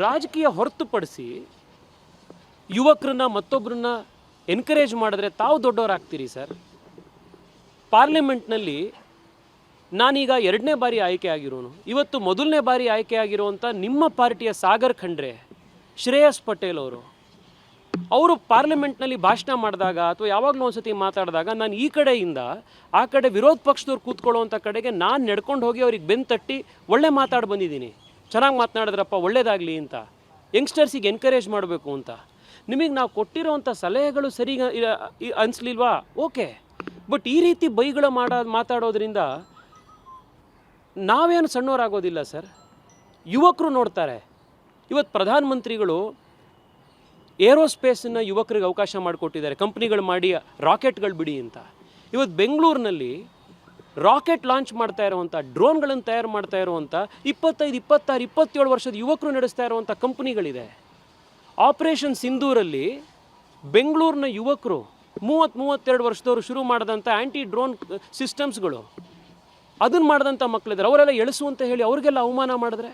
ರಾಜಕೀಯ ಹೊರತುಪಡಿಸಿ ಯುವಕರನ್ನ ಮತ್ತೊಬ್ಬರನ್ನ ಎನ್ಕರೇಜ್ ಮಾಡಿದ್ರೆ ತಾವು ದೊಡ್ಡವರಾಗ್ತೀರಿ ಸರ್? ಪಾರ್ಲಿಮೆಂಟ್ನಲ್ಲಿ ನಾನೀಗ ಎರಡನೇ ಬಾರಿ ಆಯ್ಕೆ ಆಗಿರೋನು. ಇವತ್ತು ಮೊದಲನೇ ಬಾರಿ ಆಯ್ಕೆ ಆಗಿರುವಂಥ ನಿಮ್ಮ ಪಾರ್ಟಿಯ ಸಾಗರ್ ಖಂಡ್ರೆ, ಶ್ರೇಯಸ್ ಪಟೇಲ್ ಅವರು ಅವರು ಪಾರ್ಲಿಮೆಂಟ್ನಲ್ಲಿ ಭಾಷಣ ಮಾಡಿದಾಗ ಅಥವಾ ಯಾವಾಗಲೂ ಒಂದ್ಸತಿ ಮಾತಾಡಿದಾಗ ನಾನು ಈ ಕಡೆಯಿಂದ ಆ ಕಡೆ ವಿರೋಧ ಪಕ್ಷದವ್ರು ಕೂತ್ಕೊಳ್ಳುವಂಥ ಕಡೆಗೆ ನಾನು ನಡ್ಕೊಂಡು ಹೋಗಿ ಅವ್ರಿಗೆ ಬೆನ್ನು ತಟ್ಟಿ ಒಳ್ಳೆ ಮಾತಾಡಿ ಬಂದಿದ್ದೀನಿ. ಚೆನ್ನಾಗಿ ಮಾತನಾಡಿದ್ರಪ್ಪ, ಒಳ್ಳೇದಾಗಲಿ ಅಂತ. ಯಂಗ್ಸ್ಟರ್ಸಿಗೆ ಎನ್ಕರೇಜ್ ಮಾಡಬೇಕು ಅಂತ. ನಿಮಗೆ ನಾವು ಕೊಟ್ಟಿರೋವಂಥ ಸಲಹೆಗಳು ಸರಿ ಅನಿಸ್ಲಿಲ್ವಾ? ಓಕೆ. ಬಟ್ ಈ ರೀತಿ ಬೈಗಳು ಮಾಡ ಮಾತಾಡೋದ್ರಿಂದ ನಾವೇನು ಸಣ್ಣವರಾಗೋದಿಲ್ಲ ಸರ್. ಯುವಕರು ನೋಡ್ತಾರೆ. ಇವತ್ತು ಪ್ರಧಾನಮಂತ್ರಿಗಳು ಏರೋಸ್ಪೇಸನ್ನು ಯುವಕರಿಗೆ ಅವಕಾಶ ಮಾಡಿಕೊಟ್ಟಿದ್ದಾರೆ. ಕಂಪ್ನಿಗಳು ಮಾಡಿ ರಾಕೆಟ್ಗಳು ಬಿಡಿ ಅಂತ. ಇವತ್ತು ಬೆಂಗಳೂರಿನಲ್ಲಿ ರಾಕೆಟ್ ಲಾಂಚ್ ಮಾಡ್ತಾ ಇರುವಂಥ ಡ್ರೋನ್ಗಳನ್ನು ತಯಾರು ಮಾಡ್ತಾ ಇರುವಂಥ ಇಪ್ಪತ್ತೈದು, ಇಪ್ಪತ್ತಾರು, ಇಪ್ಪತ್ತೇಳು ವರ್ಷದ ಯುವಕರು ನಡೆಸ್ತಾ ಇರುವಂಥ ಕಂಪ್ನಿಗಳಿದೆ. ಆಪರೇಷನ್ ಸಿಂಧೂರಲ್ಲಿ ಬೆಂಗಳೂರಿನ ಯುವಕರು ಮೂವತ್ತು, ಮೂವತ್ತೆರಡು ವರ್ಷದವರು ಶುರು ಮಾಡಿದಂಥ ಆ್ಯಂಟಿ ಡ್ರೋನ್ ಸಿಸ್ಟಮ್ಸ್ಗಳು, ಅದನ್ನು ಮಾಡಿದಂಥ ಮಕ್ಕಳಿದ್ದಾರೆ ಅವರೆಲ್ಲ ಎಳಿಸು ಅಂತ ಹೇಳಿ ಅವ್ರಿಗೆಲ್ಲ ಅವಮಾನ ಮಾಡಿದ್ರೆ?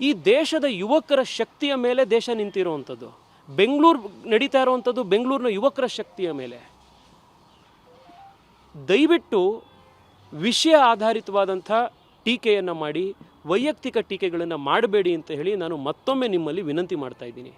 ಈ ದೇಶದ ಯುವಕರ ಶಕ್ತಿಯ ಮೇಲೆ ದೇಶ ನಿಂತಿರುವಂಥದ್ದು ಬೆಂಗಳೂರು ನಡೀತಾ ಇರುವಂಥದ್ದು ಬೆಂಗಳೂರಿನ ಯುವಕರ ಶಕ್ತಿಯ ಮೇಲೆ. ದಯವಿಟ್ಟು ವಿಷಯ ಆಧಾರಿತವಾದಂಥ ಟೀಕೆಯನ್ನು ಮಾಡಿ, ವೈಯಕ್ತಿಕ ಟೀಕೆಗಳನ್ನು ಮಾಡಬೇಡಿ ಅಂತ ಹೇಳಿ ನಾನು ಮತ್ತೊಮ್ಮೆ ನಿಮ್ಮಲ್ಲಿ ವಿನಂತಿ ಮಾಡ್ತಾ ಇದ್ದೀನಿ.